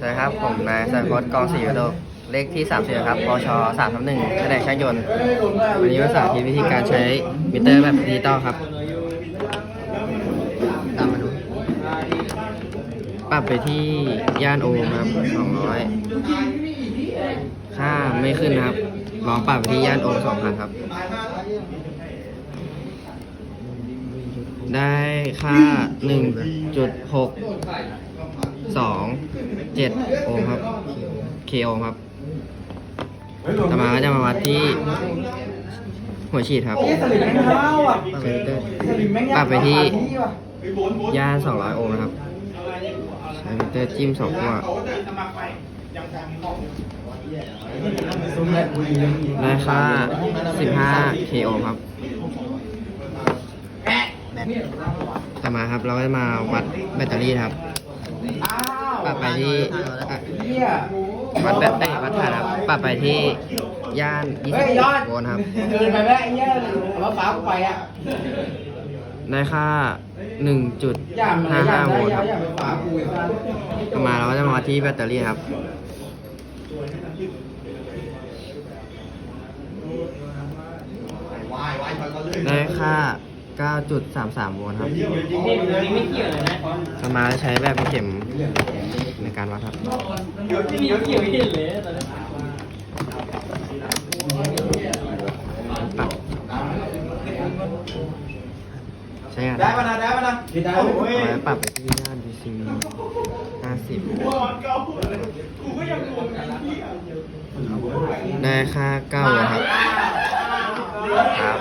สวัสดีครับ ผมนายสันพจน์กองศรีโดกเลขที่30ครับปช3ทับหนึ่งแผนกช่างยนต์ วันนี้มาสาธิตวิธีการใช้มิเตอร์แบบดิจิตอลครับ ตามมาดูปรับไปที่ย่านโอห์มครับ 200 ค่าไม่ขึ้นครับ ลองปรับไปที่ย่านโอห์ม2,000 ครับ ได้ค่า 1.6 สองเจ็ดโอห์มครับเคโอห์มครับต่อมาก็จะมาวัดที่หัวฉีดครับสลิมแม่งเท้าอะปรับไปที่สลิมแม่งปรับไปที่ว่ะย่าน200 โอห์มนะครับใช้มิเตอร์จิ้มสองขั้วได้ค่า15 k โอห์มครับต่อมาครับ เราก็จะมาวัดแบตเตอรี่ครับอ้าว ปรับไปที่อะเหี้ยวัดแบบเอ้ยวัดฐานครับปรับไปที่ย่านยยอด20โวลต์ครับ เกินไปแม่ไอ้เหี้ยเอามาฟ้ากูไปอะได้ค่าอย่ามาอย่า1.55โวลต์ครับ ย่าไปฟ้ากูอีกต่อมาเราก็จะมาที่แบตเตอรี่ครับ ได้ค่า 9.33โวลต์ครับต่อมาใช้แบบเข็มในการวัดครับปรับใช้งานได้ปะนะได้ปะนะได้เอาโอ้ยไว้ปรับไปที่ย่าน DC 50ได้ค่า9โวลต์ครับครับ